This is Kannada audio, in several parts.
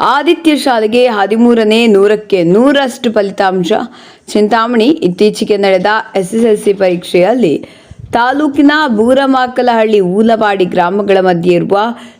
ಆದಿತ್ಯ ಶಾಲೆಗೆ ಹದಿಮೂರನೇ ನೂರಕ್ಕೆ ನೂರಷ್ಟು ಫಲಿತಾಂಶ. ಚಿಂತಾಮಣಿ ಇತ್ತೀಚೆಗೆ ನಡೆದ ಎಸ್ಎಸ್ಎಲ್ಸಿ ಪರೀಕ್ಷೆಯಲ್ಲಿ ತಾಲೂಕಿನ ಬೂರಮಾಕಲಹಳ್ಳಿ ಊಲವಾಡಿ ಗ್ರಾಮಗಳ ಮಧ್ಯೆ ಇರುವ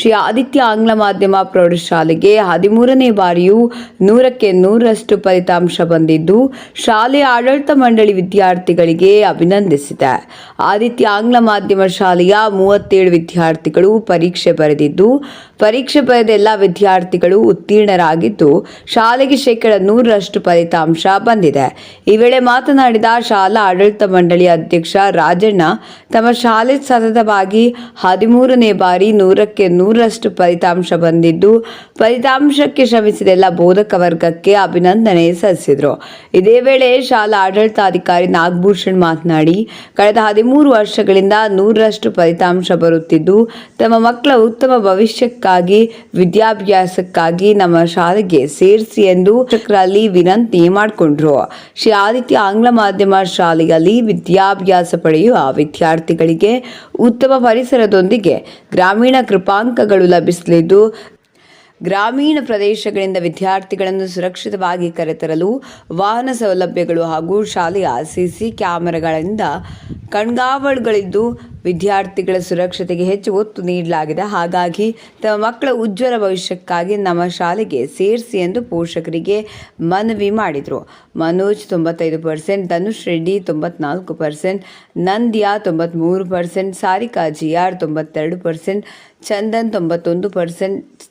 ಶ್ರೀ ಆದಿತ್ಯ ಆಂಗ್ಲ ಮಾಧ್ಯಮ ಪ್ರೌಢಶಾಲೆಗೆ ಹದಿಮೂರನೇ ಬಾರಿಯೂ ನೂರಕ್ಕೆ ನೂರರಷ್ಟು ಫಲಿತಾಂಶ ಬಂದಿದ್ದು ಶಾಲೆಯ ಆಡಳಿತ ಮಂಡಳಿ ವಿದ್ಯಾರ್ಥಿಗಳಿಗೆ ಅಭಿನಂದಿಸಿದೆ. ಆದಿತ್ಯ ಆಂಗ್ಲ ಮಾಧ್ಯಮ ಶಾಲೆಯ ಮೂವತ್ತೇಳು ವಿದ್ಯಾರ್ಥಿಗಳು ಪರೀಕ್ಷೆ ಬರೆದಿದ್ದು, ಪರೀಕ್ಷೆ ಬರೆದ ಎಲ್ಲ ವಿದ್ಯಾರ್ಥಿಗಳು ಉತ್ತೀರ್ಣರಾಗಿದ್ದು, ಶಾಲೆಗೆ ಶೇಕಡ ನೂರರಷ್ಟು ಫಲಿತಾಂಶ ಬಂದಿದೆ. ಈ ವೇಳೆ ಮಾತನಾಡಿದ ಶಾಲಾ ಆಡಳಿತ ಮಂಡಳಿ ಅಧ್ಯಕ್ಷ ರಾಜಣ್ಣ, ತಮ್ಮ ಶಾಲೆ ಸತತವಾಗಿ ಹದಿಮೂರನೇ ಬಾರಿ ನೂರಕ್ಕೆ ನೂರರಷ್ಟು ಫಲಿತಾಂಶ ಬಂದಿದ್ದು, ಫಲಿತಾಂಶಕ್ಕೆ ಶ್ರಮಿಸಿದ ಎಲ್ಲ ಬೋಧಕ ವರ್ಗಕ್ಕೆ ಅಭಿನಂದನೆ ಸಲ್ಲಿಸಿದರು. ಇದೇ ವೇಳೆ ಶಾಲಾ ಆಡಳಿತಾಧಿಕಾರಿ ನಾಗಭೂಷಣ್ ಮಾತನಾಡಿ, ಕಳೆದ ಹದಿಮೂರು ವರ್ಷಗಳಿಂದ ನೂರರಷ್ಟು ಫಲಿತಾಂಶ ಬರುತ್ತಿದ್ದು, ತಮ್ಮ ಮಕ್ಕಳ ಉತ್ತಮ ಭವಿಷ್ಯಕ್ಕಾಗಿ, ವಿದ್ಯಾಭ್ಯಾಸಕ್ಕಾಗಿ ನಮ್ಮ ಶಾಲೆಗೆ ಸೇರಿಸಿ ಎಂದು ಶಿಕ್ಷಕರಲ್ಲಿ ವಿನಂತಿ ಮಾಡಿಕೊಂಡ್ರು. ಶ್ರೀ ಆದಿತ್ಯ ಆಂಗ್ಲ ಮಾಧ್ಯಮ ಶಾಲೆಯಲ್ಲಿ ವಿದ್ಯಾಭ್ಯಾಸ ಪಡೆಯುವ ವಿದ್ಯಾರ್ಥಿಗಳಿಗೆ ಉತ್ತಮ ಪರಿಸರದೊಂದಿಗೆ ಗ್ರಾಮೀಣ ಕೃಪಾಂಕಗಳು ಲಭಿಸಲಿದ್ದು ಗ್ರಾಮೀಣ ಪ್ರದೇಶಗಳಿಂದ ವಿದ್ಯಾರ್ಥಿಗಳನ್ನು ಸುರಕ್ಷಿತವಾಗಿ ಕರೆತರಲು ವಾಹನ ಸೌಲಭ್ಯಗಳು ಹಾಗೂ ಶಾಲೆಯ ಸಿಸಿ ಕ್ಯಾಮೆರಾಗಳಿಂದ ಕಣ್ಗಾವಲುಗಳಿದ್ದು ವಿದ್ಯಾರ್ಥಿಗಳ ಸುರಕ್ಷತೆಗೆ ಹೆಚ್ಚು ಒತ್ತು ನೀಡಲಾಗಿದೆ. ಹಾಗಾಗಿ ತಮ್ಮ ಮಕ್ಕಳ ಉಜ್ವಲ ಭವಿಷ್ಯಕ್ಕಾಗಿ ನಮ್ಮ ಶಾಲೆಗೆ ಸೇರಿಸಿ ಎಂದು ಪೋಷಕರಿಗೆ ಮನವಿ ಮಾಡಿದರು. ಮನೋಜ್ ತೊಂಬತ್ತೈದು ಪರ್ಸೆಂಟ್, ಧನುಷ್ ರೆಡ್ಡಿ ತೊಂಬತ್ನಾಲ್ಕು ಪರ್ಸೆಂಟ್, ನಂದ್ಯಾ ತೊಂಬತ್ತ್ಮೂರು ಪರ್ಸೆಂಟ್, ಸಾರಿಕಾ ಜಿಆರ್ ತೊಂಬತ್ತೆರಡು ಪರ್ಸೆಂಟ್, ಚಂದನ್ ತೊಂಬತ್ತೊಂದು ಪರ್ಸೆಂಟ್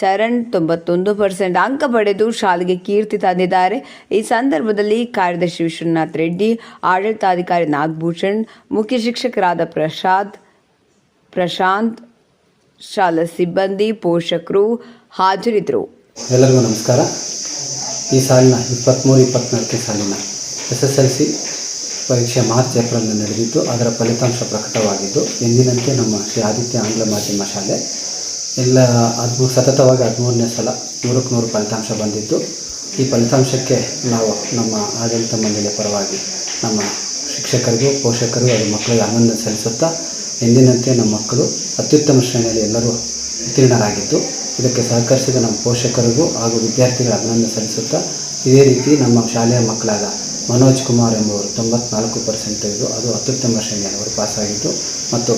ಚರಣ್ ತೊಂಬತ್ತೊಂದು ಪರ್ಸೆಂಟ್ ಅಂಕ ಪಡೆದು ಶಾಲೆಗೆ ಕೀರ್ತಿ ತಂದಿದ್ದಾರೆ. ಈ ಸಂದರ್ಭದಲ್ಲಿ ಕಾರ್ಯದರ್ಶಿ ವಿಶ್ವನಾಥ್ ರೆಡ್ಡಿ, ಆಡಳಿತಾಧಿಕಾರಿ ನಾಗಭೂಷಣ್, ಮುಖ್ಯ ಶಿಕ್ಷಕರಾದ ಪ್ರಸಾದ್, ಪ್ರಶಾಂತ್, ಶಾಲಾ ಸಿಬ್ಬಂದಿ, ಪೋಷಕರು ಹಾಜರಿದ್ದರು. ಎಲ್ಲರಿಗೂ ನಮಸ್ಕಾರ. ಈ ಸಾಲಿನ ಇಪ್ಪತ್ತ್ಮೂರು ಇಪ್ಪತ್ತ್ನಾಲ್ಕನೇ ಸಾಲಿನ ಎಸ್ ಎಸ್ ಎಲ್ ಸಿ ಪರೀಕ್ಷೆ ಮಾರ್ಚ್ ಏಪ್ರಿಲ್ನಲ್ಲಿ ನಡೆದಿದ್ದು, ಅದರ ಫಲಿತಾಂಶ ಪ್ರಕಟವಾಗಿದ್ದು, ಎಂದಿನಂತೆ ನಮ್ಮ ಶ್ರೀ ಆದಿತ್ಯ ಆಂಗ್ಲ ಮಾಧ್ಯಮ ಶಾಲೆ ಎಲ್ಲ ಹದಿಮೂರು, ಸತತವಾಗಿ ಹದಿಮೂರನೇ ಸಲ ನೂರಕ್ಕೆ ನೂರು ಫಲಿತಾಂಶ ಬಂದಿದ್ದು ಈ ಫಲಿತಾಂಶಕ್ಕೆ ನಾವು ನಮ್ಮ ಆಡಳಿತ ಮಂಡಳಿಯ ಪರವಾಗಿ ನಮ್ಮ ಶಿಕ್ಷಕರಿಗೂ, ಪೋಷಕರಿಗೂ ಅದು ಮಕ್ಕಳಿಗೆ ಆನಂದ ಸಲ್ಲಿಸುತ್ತಾ ಎಂದಿನಂತೆ ನಮ್ಮ ಮಕ್ಕಳು ಅತ್ಯುತ್ತಮ ಶ್ರೇಣಿಯಲ್ಲಿ ಎಲ್ಲರೂ ಉತ್ತೀರ್ಣರಾಗಿದ್ದು, ಇದಕ್ಕೆ ಸಹಕರಿಸಿದ ನಮ್ಮ ಪೋಷಕರಿಗೂ ಹಾಗೂ ವಿದ್ಯಾರ್ಥಿಗಳ ಅಭಿನಂದನೆ ಸಲ್ಲಿಸುತ್ತಾ ಇದೇ ರೀತಿ ನಮ್ಮ ಶಾಲೆಯ ಮಕ್ಕಳಾದ ಮನೋಜ್ ಕುಮಾರ್ ಎಂಬುವರು ತೊಂಬತ್ನಾಲ್ಕು ಪರ್ಸೆಂಟ್ ತೆಗೆದು ಅದು ಅತ್ಯುತ್ತಮ ಶ್ರೇಣಿಯಲ್ಲಿ ಅವರು ಪಾಸಾಗಿದ್ದು ಮತ್ತು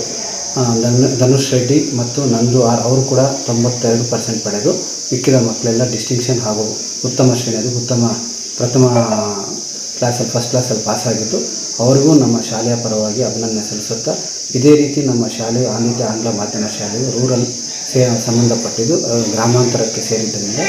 ಧನುಷ್ ರೆಡ್ಡಿ ಮತ್ತು ನಂದು ಆರ್, ಅವರು ಕೂಡ ತೊಂಬತ್ತೆರಡು ಪರ್ಸೆಂಟ್ ಪಡೆದು ಮಿಕ್ಕಿದ ಮಕ್ಕಳೆಲ್ಲ ಡಿಸ್ಟಿಂಕ್ಷನ್ ಹಾಗೂ ಉತ್ತಮ ಶ್ರೇಣಿಯಲ್ಲಿ ಉತ್ತಮ ಪ್ರಥಮ ಕ್ಲಾಸಲ್ಲಿ ಫಸ್ಟ್ ಕ್ಲಾಸಲ್ಲಿ ಪಾಸಾಗಿದ್ದು ಅವರಿಗೂ ನಮ್ಮ ಶಾಲೆಯ ಪರವಾಗಿ ಅಭಿನಂದನೆ ಸಲ್ಲಿಸುತ್ತಾ ಇದೇ ರೀತಿ ನಮ್ಮ ಶಾಲೆ ಆಂಧ್ರ ಆಂಗ್ಲ ಮಾಧ್ಯಮ ಶಾಲೆಯು ರೂರಲ್ ಸೇ, ಸಂಬಂಧಪಟ್ಟಿದ್ದು ಗ್ರಾಮಾಂತರಕ್ಕೆ ಸೇರಿದ್ದರಿಂದ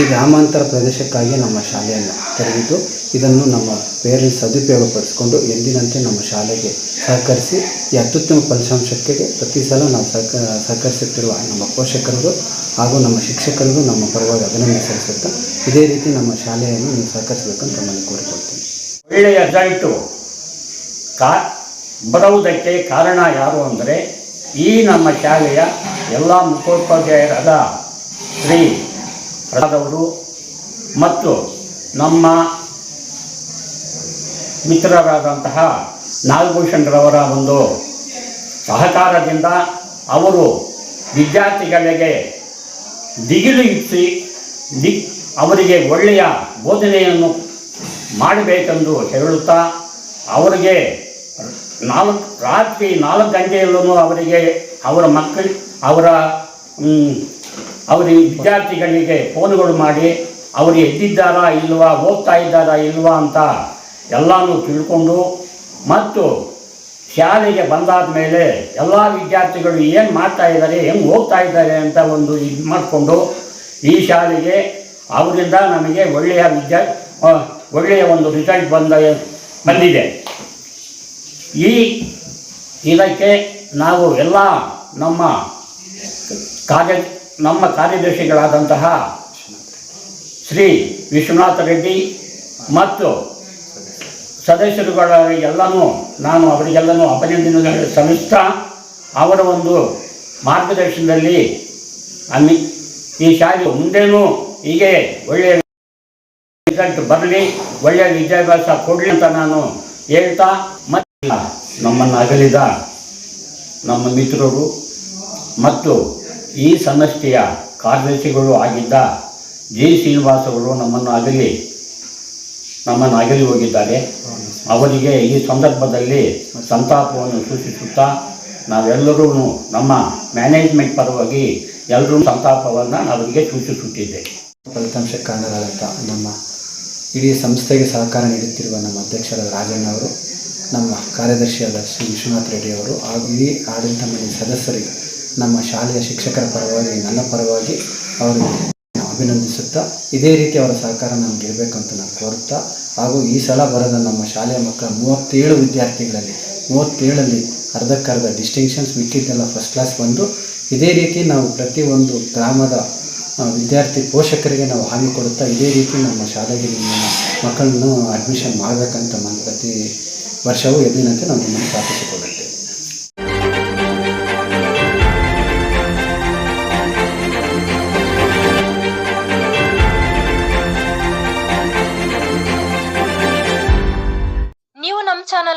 ಈ ಗ್ರಾಮಾಂತರ ಪ್ರದೇಶಕ್ಕಾಗಿ ನಮ್ಮ ಶಾಲೆಯನ್ನು ತೆರೆದಿದ್ದು, ಇದನ್ನು ನಮ್ಮ ಪೇರೆಂಟ್ಸ್ ಸದುಪಯೋಗಪಡಿಸಿಕೊಂಡು ಎಂದಿನಂತೆ ನಮ್ಮ ಶಾಲೆಗೆ ಸಹಕರಿಸಿ, ಈ ಅತ್ಯುತ್ತಮ ಫಲಿತಾಂಶಕ್ಕೆ ಪ್ರತಿ ಸಲ ನಾವು ಸಹಕ, ಸಹಕರಿಸುತ್ತಿರುವ ನಮ್ಮ ಪೋಷಕರಿಗೂ ಹಾಗೂ ನಮ್ಮ ಶಿಕ್ಷಕರಿಗೂ ನಮ್ಮ ಪರವಾಗಿ ಅಭಿನಂದನೆ ಸಲ್ಲಿಸುತ್ತಾ, ಇದೇ ರೀತಿ ನಮ್ಮ ಶಾಲೆಯನ್ನು ನೀವು ಸಹಕರಿಸಬೇಕಂತ ನಮ್ಮಲ್ಲಿ ಕೋರಿಕೊಳ್ತೀನಿ. ಒಳ್ಳೆಯ ರಿಸಲ್ಟು ಕಾ, ಬರುವುದಕ್ಕೆ ಕಾರಣ ಯಾರು ಅಂದರೆ, ಈ ನಮ್ಮ ಶಾಲೆಯ ಎಲ್ಲ ಮುಖೋಪಾಧ್ಯಾಯರಾದ ಶ್ರೀ ಪ್ರಸಾದವರು ಮತ್ತು ನಮ್ಮ ಮಿತ್ರರಾದಂತಹ ನಾಗಭೂಷಣರವರ ಒಂದು ಸಹಕಾರದಿಂದ ಅವರು ವಿದ್ಯಾರ್ಥಿಗಳಿಗೆ ದಿಗಿಲು ಇರಿಸಿ ದಿ ಅವರಿಗೆ ಒಳ್ಳೆಯ ಬೋಧನೆಯನ್ನು ಮಾಡಬೇಕೆಂದು ಹೇಳುತ್ತಾ ಅವರಿಗೆ ನಾಲ್ಕು ರಾತ್ರಿ ನಾಲ್ಕು ಗಂಟೆಯಲ್ಲೂ ಅವರಿಗೆ ಅವರ ಮಕ್ಕಳು ಅವರ ಅವರಿಗೆ ವಿದ್ಯಾರ್ಥಿಗಳಿಗೆ ಫೋನ್ಗಳು ಮಾಡಿ, ಅವರು ಎದ್ದಿದ್ದಾರಾ ಇಲ್ವಾ ಹೋಗ್ತಾ ಇದ್ದಾರಾ ಇಲ್ವಾ ಅಂತ ಎಲ್ಲನೂ ತಿಳ್ಕೊಂಡು ಮತ್ತು ಶಾಲೆಗೆ ಬಂದಾದ ಮೇಲೆ ಎಲ್ಲ ವಿದ್ಯಾರ್ಥಿಗಳು ಏನು ಮಾಡ್ತಾ ಇದ್ದಾರೆ ಹೆಂಗೆ ಹೋಗ್ತಾ ಇದ್ದಾರೆ ಅಂತ ಒಂದು ಇದು ಮಾಡಿಕೊಂಡು ಈ ಶಾಲೆಗೆ ಅವರಿಂದ ನಮಗೆ ಒಳ್ಳೆಯ ವಿದ್ಯಾ ಒಳ್ಳೆಯ ಒಂದು ರಿಸಲ್ಟ್ ಬಂದ, ಬಂದಿದೆ. ಈ ಇದಕ್ಕೆ ನಾವು ಎಲ್ಲ ನಮ್ಮ ಕಾರ್ಯ ನಮ್ಮ ಕಾರ್ಯದರ್ಶಿಗಳಾದಂತಹ ಶ್ರೀ ವಿಶ್ವನಾಥ ರೆಡ್ಡಿ ಮತ್ತು ಸದಸ್ಯರುಗಳಿಗೆಲ್ಲನೂ ನಾನು ಅವರಿಗೆಲ್ಲನೂ ಅಭಿನಂದನೆ ಸಲ್ಲಿಸ್ತಾ ಅವರ ಒಂದು ಮಾರ್ಗದರ್ಶನದಲ್ಲಿ ಅನ್ನಿ ಈ ಶಾಲೆ ಮುಂದೇನೂ ಹೀಗೆ ಒಳ್ಳೆಯ ರಿಸಲ್ಟ್ ಬರಲಿ, ಒಳ್ಳೆಯ ವಿದ್ಯಾಭ್ಯಾಸ ಕೊಡಲಿ ಅಂತ ನಾನು ಹೇಳ್ತಾ ಮತ್ತು ನಮ್ಮನ್ನು ಅಗಲಿದ ನಮ್ಮ ಮಿತ್ರರು ಮತ್ತು ಈ ಸಮಷ್ಟಿಯ ಕಾರ್ಯದರ್ಶಿಗಳು ಆಗಿದ್ದ ಜಿ ಶ್ರೀನಿವಾಸ್ ಅವರು ನಮ್ಮನ್ನು ಅಗಲಿ ನಮ್ಮನ್ನು ಅಗಲಿ ಹೋಗಿದ್ದಾರೆ. ಅವರಿಗೆ ಈ ಸಂದರ್ಭದಲ್ಲಿ ಸಂತಾಪವನ್ನು ಸೂಚಿಸುತ್ತಾ ನಾವೆಲ್ಲರೂ ನಮ್ಮ ಮ್ಯಾನೇಜ್ಮೆಂಟ್ ಪರವಾಗಿ ಎಲ್ಲರೂ ಸಂತಾಪವನ್ನು ಅವರಿಗೆ ಸೂಚಿಸುತ್ತಿದ್ದೇವೆ. ಫಲಿತಾಂಶಕ್ಕೆ ಕಾರಣರಾದಂಥ ನಮ್ಮ ಇಡೀ ಸಂಸ್ಥೆಗೆ ಸಹಕಾರ ನೀಡುತ್ತಿರುವ ನಮ್ಮ ಅಧ್ಯಕ್ಷರ ರಾಜಣ್ಣ ಅವರು, ನಮ್ಮ ಕಾರ್ಯದರ್ಶಿಯಾದ ಶ್ರೀ ವಿಶ್ವನಾಥ್ ರೆಡ್ಡಿ ಅವರು ಹಾಗೂ ಇಡೀ ಆಡಳಿತ ಮಂಡಳಿ ಸದಸ್ಯರಿಗೆ ನಮ್ಮ ಶಾಲೆಯ ಶಿಕ್ಷಕರ ಪರವಾಗಿ, ನನ್ನ ಪರವಾಗಿ ಅವರಿಗೆ ಅಭಿನಂದಿಸುತ್ತಾ, ಇದೇ ರೀತಿ ಅವರ ಸಹಕಾರ ನಮ್ಗೆ ಅಂತ ನಾನು ಕೋರುತ್ತಾ, ಹಾಗೂ ಈ ಸಲ ಬರೆದ ನಮ್ಮ ಶಾಲೆಯ ಮಕ್ಕಳ ಮೂವತ್ತೇಳು ವಿದ್ಯಾರ್ಥಿಗಳಲ್ಲಿ ಮೂವತ್ತೇಳಲ್ಲಿ ಅರ್ಧಕ್ಕರ್ಧ ಡಿಸ್ಟಿಂಕ್ಷನ್ಸ್ ಮಿಕ್ಕಿದ್ದೆಲ್ಲ ಫಸ್ಟ್ ಕ್ಲಾಸ್ ಬಂದು, ಇದೇ ರೀತಿ ನಾವು ಪ್ರತಿಯೊಂದು ಗ್ರಾಮದ ವಿದ್ಯಾರ್ಥಿ ಪೋಷಕರಿಗೆ ನಾವು ಹಾನಿ ಕೊಡುತ್ತಾ, ಇದೇ ರೀತಿ ನಮ್ಮ ಶಾಲೆಗೆ ನಿಮ್ಮ ಮಕ್ಕಳನ್ನು ಅಡ್ಮಿಷನ್ ಮಾಡಬೇಕಂತ ನಾನು ಪ್ರತಿ ವರ್ಷವೂ ಎದ್ದಿನಂತೆ ನಾವು ನಿಮ್ಮನ್ನು